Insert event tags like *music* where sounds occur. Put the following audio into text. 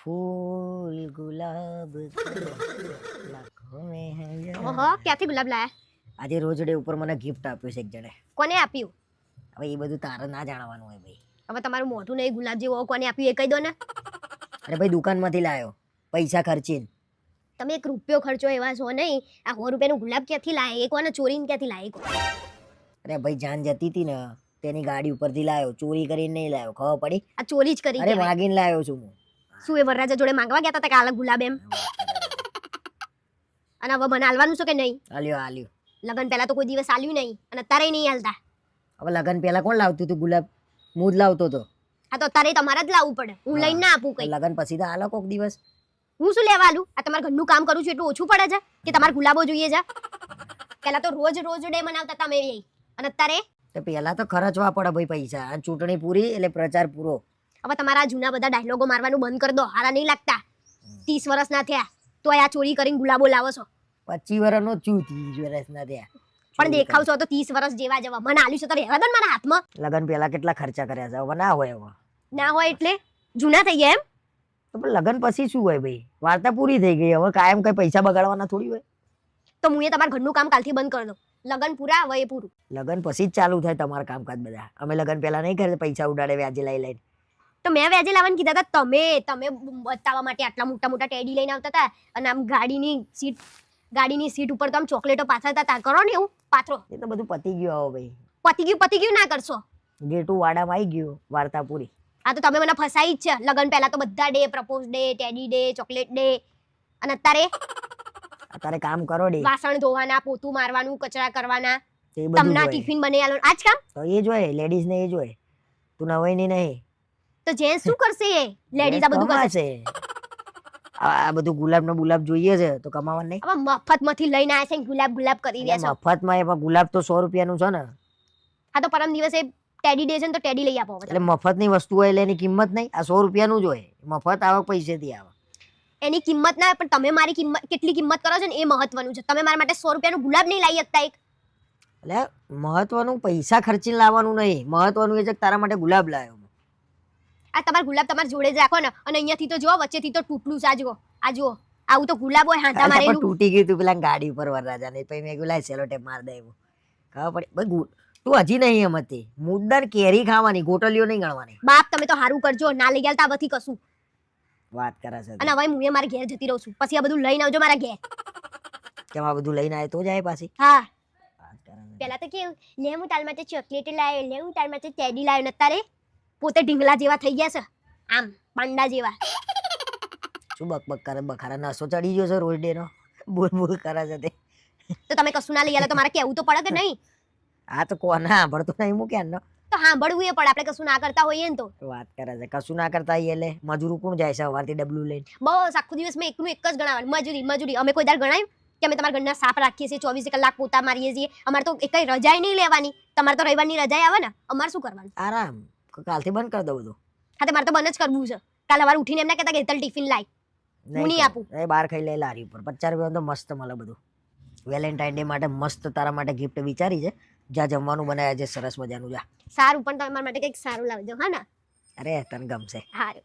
फूल ગુલાબ ઓહો ક્યાંથી ગુલાબ લાયા આજે રોજ ડે ઉપર મને ગિફ્ટ આપ્યું છે એક જણે. કોને આપ્યું? હવે એ બધું તારે ના જાણવાનું હોય ભાઈ. હવે તમારું મોઢું નહીં ગુલાબ જેવું કોને આપ્યું એ કહી દો ને. અરે ભાઈ દુકાનમાંથી લાયો. પૈસા ખર્ચીને. તમે એક રૂપિયો ખર્ચો એવા છો નહીં. આ સો રૂપિયાનું ગુલાબ ક્યાંથી લાય? એ કોને ચોરીને ક્યાંથી લાય? અરે ભાઈ જાન જતી હતી ને તેની ગાડી ઉપરથી લાવ્યો ચોરી કરીને નહીં લાવ્યો ખબર પડી? આ ચોરી જ કરી અરે માગીને લાવ્યો છું હું. શું એ વરરાજા જોડે માંગવા ગયા હતા કે આલા ગુલાબ એમ અને હવે મને હાલવાનું છે કે નહીં? આલ્યો આલ્યો. લગન પહેલા તો કોઈ દિવસ આલ્યું નહીં અને અત્યારે નહીં હાલતા હવે લગન પહેલા કોણ લાવતું હતું? ગુલાબ હું જ લાવતો હતો. આ તો અત્યારે તમારે જ લાવવું પડે. હું લઈને ના આપું કઈ લગન પછી તો આલો કોક દિવસ. હું શું લેવા આલું? આ તમારે ઘરનું કામ કરું છું એટલું ઓછું પડે છે? કે તમારે ગુલાબો જોઈએ છે? પહેલા તો રોજ રોજ ડે મનાવતા તમે અને અત્યારે? તો પહેલા તો ખર્ચવા પડે ભાઈ પૈસા. આ ચૂંટણી પૂરી એટલે પ્રચાર પૂરો. હવે તમારા જૂના બધા ડાયલોગો મારવાનું બંધ કરી દો. હારા નહીં લાગતા. ત્રીસ વર્ષ ના થયા. તો આ ચોરી કરીને ગુલાબો લાવો છો. પચીસ વર્ષનો નો છું ત્રીસ વર્ષ ના થયા. પણ દેખાવ છો તો ત્રીસ વર્ષ જેવા જવા. મને આલ્યું છે તો રહેવા દો મારા હાથમાં. લગન પહેલા કેટલા ખર્ચા કર્યા છે? હવે ના હોય હવે. ના હોય એટલે જૂના થઈ ગયા એમ? તો પણ લગન પછી શું હોય ભાઈ? વાર્તા પૂરી થઈ ગઈ. હવે કાયમ કઈ પૈસા બગાડવાના થોડી હોય? તો હું એ તમારા ઘરનું કામ કાલથી બંધ કરી દઉં. લગન પૂરા હવે એ પૂરું. લગન પછી જ ચાલુ થાય તમારા કામકાજ બધા. અમે લગન પહેલા નહીં કરે પૈસા ઉડાડે વ્યાજે લઈ લઈને. તો મેં વેજે લાવવાનું કીધા હતા તમે તમે બતાવવા માટે આટલા મોટા મોટા ટેડી લઈને આવતા હતા અને આમ ગાડીની સીટ ગાડીની સીટ ઉપર તો આમ ચોકલેટો પાથરતા હતા કરો ને એવું પાથરો. એ તો બધું પતી ગયું આવો ભાઈ. પતી ગયું પતી ગયું ના કરશો. ગેટુ વાડામાં આવી ગયું વાર્તા પૂરી આ તો તમે મને ફસાઈ જ છે લગન પહેલા તો બધા day propose day teddy day chocolate day અને અત્યારે અત્યારે કામ કરો ડે. વાસણ ધોવાના પોતું મારવાનું કચરા કરવાના તો તમને ટિફિન બને આલો. આજ કામ? તો એ જ લેડીઝ ને એ જોઈએ. તું નવાઈ નવાઈની નહીં. તો જેન્ટ્સ શું કરશે? *laughs* લેડીઝ આ બધું કરશે. આ બધું ગુલાબ નો ગુલાબ જોઈએ છે તો કમાવાનું નહીં. હવે મફતમાંથી લઈને આવ્યા છે ગુલાબ ગુલાબ કરી રહ્યા છો. મફતમાં એમાં ગુલાબ તો સો રૂપિયાનું છે ને. હા તો પરમ દિવસે ટેડી ડે છે ને તો ટેડી લઈ આપો એટલે મફત મફતની વસ્તુ હોય એટલે એની કિંમત નહીં આ સો રૂપિયાનું જ હોય. મફત આવક પૈસેથી આવે. એની કિંમત ના પણ તમે મારી કિંમત કેટલી કિંમત કરો છો ને એ મહત્વનું છે. તમે મારા માટે સો રૂપિયાનું ગુલાબ નહીં લાવી શકતા એક. એટલે મહત્વનું પૈસા ખર્ચીને લાવવાનું નહીં. મહત્વનું એ છે કે તારા માટે ગુલાબ લાવ્યો. આ તમારા ગુલાબ તમારે જોડે જ રાખો ને. અને અહીંયાથી તો જો વચ્ચેથી તો તૂટલું છે. આ જુઓ આ જુઓ. આવું તો ગુલાબ હોય હાંધા મારે તૂટી ગયું તું પેલા ગાડી ઉપર વરરાજા ને પછી મેં કીધું સેલો ટેપ માર દે એવું. ખબર પડી. તું હજી નહીં એમ હતી. મુદ્દાર કેરી ખાવાની ગોટલીઓ નહીં ગણવાની. બાપ તમે તો સારું કરજો. ના લઈ ગયા તાવથી કશું. વાત કરે છે અને હવે હું એ મારા ઘેર જતી રહું છું. પછી આ બધું લઈને આવજો મારા ઘેર. કેમ આ બધું લઈને આવે તો જાય પાછી? હા. પેલા તો કેવું લે હું તાર માટે ચોકલેટ લાવ્યો લે હું તાર માટે ટેડી લાવ્યો ને અત્યારે પોતે ઢીંગલા જેવા થઈ ગયા છે. આમ પાંડા જેવા. શું બક બક કરે? બખારા નાસો ચડી ગયો છે રોજ ડે નો બોલ બોલ કરે છે તે. તો તમે કશું ના લઈ આલે તો મારે કેવું તો પડે કે નહીં? આ તો કોને સાંભળતો નહીં મૂક્યા ને તો સાંભળવું એ પડે આપણે કશું ના કરતા હોઈએ ને તો. વાત કરે છે. કશું ના કરતા હોઈએ એટલે મજૂર કોણ જાય છે સવારથી ડબલું લઈને? બસ આખો દિવસ મેં એકનું એક જ ગણાવવાનું. મજૂરી મજૂરી. અમે કોઈ દાર ગણાયું કે અમે તમારા ઘરના સાફ રાખીએ છીએ ચોવીસ કલાક પોતા મારીએ છીએ. અમારે તો એક રજાય નહીં લેવાની. તમારે તો રવિવારની રજાય આવે ને. અમારે શું કરવાનું? આરામ. કાલથી બંધ કરી દઉં બધું. હા તો મારે તો બંધ જ કરવું છે. કાલ સવારે ઉઠીને એમ ના કહેતા કે હેતલ ટિફિન લાય. હું નહીં આપું. એ બહાર ખાઈ લે લારી ઉપર. પચાસ રૂપિયા તો મસ્ત મળે બધું. વેલેન્ટાઇન ડે માટે મસ્ત તારા માટે ગિફ્ટ વિચારી છે. જ્યાં જમવાનું બનાવ્યા છે સરસ મજાનું જા. સારું પણ તમે મારા માટે કંઈક સારું લાવજો. હા ને? અરે તને ગમશે. સારું